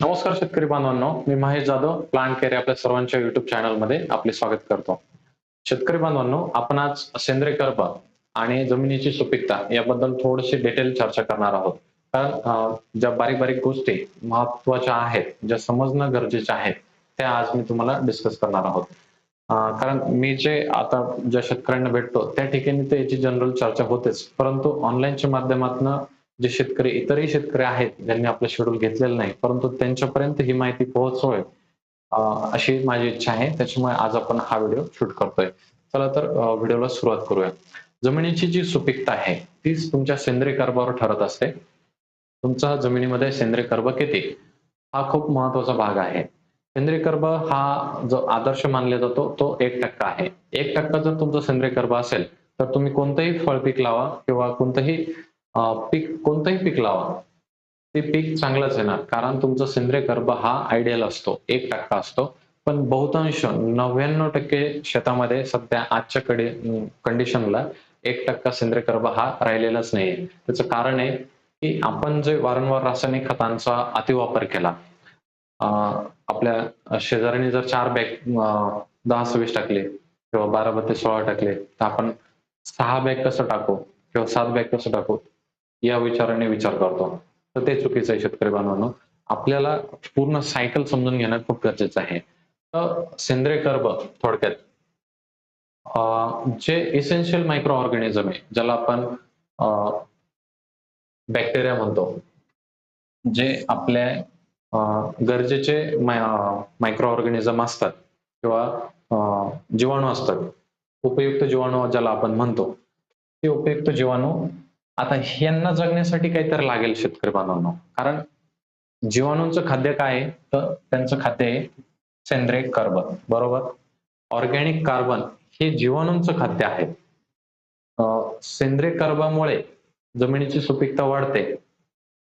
नमस्कार शेतकरी बांधवांनो मी महेश जाधव प्लांट केअर आपल्या सर्वांच्या युट्यूब चॅनलमध्ये आपले स्वागत करतो. शेतकरी बांधवांनो आपण आज सेंद्रिय कर्ब आणि जमिनीची सुपीकता याबद्दल थोडीशी डिटेल चर्चा करणार आहोत. कारण ज्या बारीक बारीक गोष्टी महत्त्वाच्या आहेत ज्या समजणं गरजेच्या आहेत त्या आज मी तुम्हाला डिस्कस करणार आहोत. कारण मी जे आता ज्या शेतकऱ्यांना भेटतो त्या ठिकाणी तर याची जनरल चर्चा होतेच परंतु ऑनलाईनच्या माध्यमातून जे शेतकरी इतरही शेतकरी आहेत ज्यांनी आपलं शेड्यूल घेतलेलं नाही परंतु त्यांच्यापर्यंत ही माहिती पोहोचवोय अशी माझी इच्छा आहे. त्याच्यामुळे आज आपण हा व्हिडिओ शूट करतोय. चला तर व्हिडिओला सुरुवात करूया. जमिनीची जी सुपीकता आहे तीच तुमच्या सेंद्रिय कर्बावर ठरत असते. तुमचा जमिनीमध्ये सेंद्रिय कर्ब किती? हा खूप महत्त्वाचा भाग आहे. सेंद्रिय कर्ब हा जो आदर्श मानला जातो तो एक टक्का आहे. एक टक्का जर तुमचा सेंद्रिय कर्ब असेल तर तुम्ही कोणतंही फळ पीक लावा किंवा कोणतंही पीक कोणतंही पीक लावा. ते पीक चांगलंच येणार. कारण तुमचा सेंद्रिय कर्ब हा आयडियल असतो. एक टक्का असतो. पण बहुतांश नव्याण्णव टक्के शेतामध्ये सध्या आजच्या कडे कंडिशनला एक टक्का सेंद्रिय कर्ब हा राहिलेलाच नाहीये. त्याचं कारण आहे की आपण जे वारंवार रासायनिक खतांचा अतिवापर केला आपल्या शेजाऱ्याने जर चार बॅग दहा सव्वीस टाकले किंवा बारा बत्तीस सोळा टाकले तर आपण सहा बॅग कसं टाकू किंवा सात बॅग कसं टाकू? या विचाराने विचार करतो. तर ते चुकीचं आहे शेतकरी बांधवांनो. आपल्याला पूर्ण सायकल समजून घेणं खूप गरजेचं आहे. तर सेंद्रिय कर्ब थोडक्यात. जे इसेन्शियल मायक्रो ऑर्गॅनिझम आहे ज्याला आपण बॅक्टेरिया म्हणतो. जे आपल्या गरजेचे मायक्रो ऑर्गॅनिझम असतात किंवा जीवाणू असतात. उपयुक्त जीवाणू ज्याला आपण म्हणतो. ते उपयुक्त जीवाणू आता यांना जगण्यासाठी काहीतरी लागेल शेतकरी बांधवांना. कारण जीवाणूंचं खाद्य काय आहे? तर त्यांचं खाद्य आहे सेंद्रिय कार्बन. बरोबर? ऑर्गॅनिक कार्बन हे जीवाणूंचं खाद्य आहे. सेंद्रिय कर्बामुळे जमिनीची सुपीकता वाढते.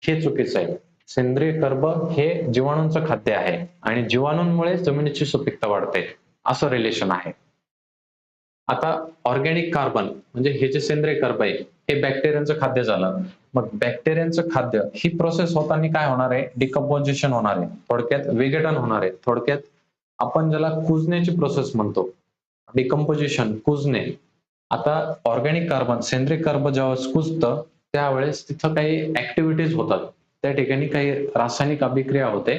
हे चुकीचं आहे. सेंद्रिय कर्ब हे जीवाणूंचं खाद्य आहे आणि जीवाणूंमुळे जमिनीची सुपीकता वाढते. असं रिलेशन आहे. आता ऑर्गॅनिक कार्बन म्हणजे हे जे सेंद्रिय कर्ब आहे हे बॅक्टेरियांचं खाद्य झालं. मग बॅक्टेरियांचं खाद्य ही प्रोसेस होताना काय होणार आहे? डिकम्पोजिशन होणार आहे. थोडक्यात विघटन होणार आहे. थोडक्यात आपण ज्याला कुजण्याची प्रोसेस म्हणतो डिकम्पोजिशन कुजणे. आता ऑर्गॅनिक कार्बन सेंद्रिय कर्ब ज्यावेळेस कुजतं त्यावेळेस तिथं काही ऍक्टिव्हिटीज होतात. त्या ठिकाणी काही रासायनिक अभिक्रिया होते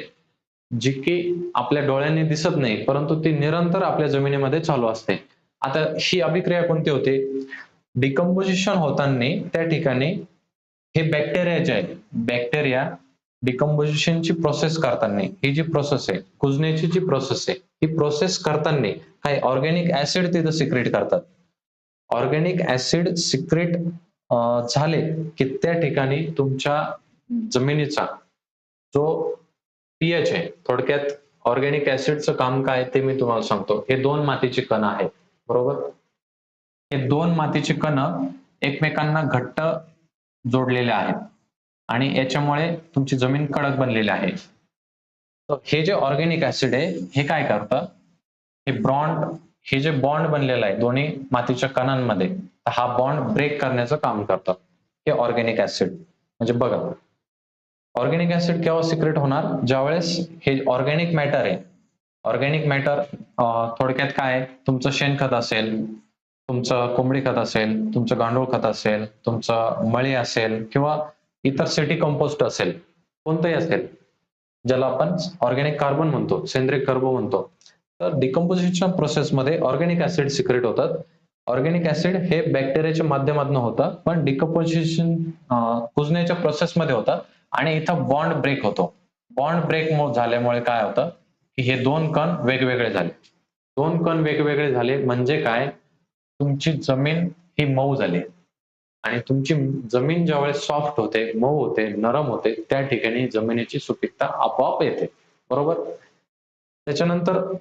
जी की आपल्या डोळ्यांनी दिसत नाही परंतु ती निरंतर आपल्या जमिनीमध्ये चालू असते. आता ही अभिक्रिया कोणती होते? डिकम्पोजिशन होताना त्या ठिकाणी हे बॅक्टेरिया जे आहे बॅक्टेरिया डिकम्पोजिशनची प्रोसेस करताना ही जी प्रोसेस आहे कुजण्याची जी प्रोसेस आहे ही प्रोसेस करताना काही ऑर्गॅनिक ऍसिड तिथं सिक्रेट करतात. ऑर्गॅनिक ऍसिड सिक्रेट झाले की त्या ठिकाणी तुमच्या जमिनीचा जो पीएच आहे थोडक्यात ऑर्गॅनिक ऍसिडचं काम काय ते मी तुम्हाला सांगतो. हे दोन मातीची कण आहेत. बरोबर? हे दोन मातीचे कण एकमेकांना घट्ट जोडलेले आहेत आणि याच्यामुळे तुमची जमीन कडक बनलेली आहे. तर हे जे ऑर्गॅनिक ऍसिड आहे हे काय करतं? हे बॉन्ड हे जे बॉन्ड बनलेलं आहे दोन्ही मातीच्या कणांमध्ये हा बॉन्ड ब्रेक करण्याचं काम करतं. हे ऑर्गॅनिक ऍसिड म्हणजे बघा ऑर्गॅनिक ऍसिड केव्हा सिक्रेट होणार? ज्यावेळेस हे ऑर्गॅनिक मॅटर आहे ऑर्गॅनिक मॅटर थोडक्यात काय तुमचं शेणखत असेल तुमचं कोंबडी खत असेल तुमचं गांडूळ खत असेल तुमचं मळी असेल किंवा इतर सिटी कंपोस्ट असेल कोणतंही असेल ज्याला आपण ऑर्गॅनिक कार्बन म्हणतो सेंद्रिय कर्ब म्हणतो. तर डिकम्पोजिशन प्रोसेसमध्ये ऑर्गॅनिक ऍसिड सिक्रेट होतात. ऑर्गॅनिक ऍसिड हे बॅक्टेरियाच्या माध्यमातून होतं पण डिकम्पोजिशन कुजण्याच्या प्रोसेसमध्ये होतं. आणि इथं बॉन्ड ब्रेक होतो. बॉन्ड ब्रेक झाल्यामुळे काय होतं? हे दोन कण वेगवेगळे झाले. दोन कण वेगवेगळे झाले म्हणजे काय? तुमची जमीन ही मऊ झाली. आणि तुमची जमीन ज्यावेळेस सॉफ्ट होते मऊ होते नरम होते त्या ठिकाणी जमिनीची सुपीकता आपोआप येते. बरोबर? त्याच्यानंतर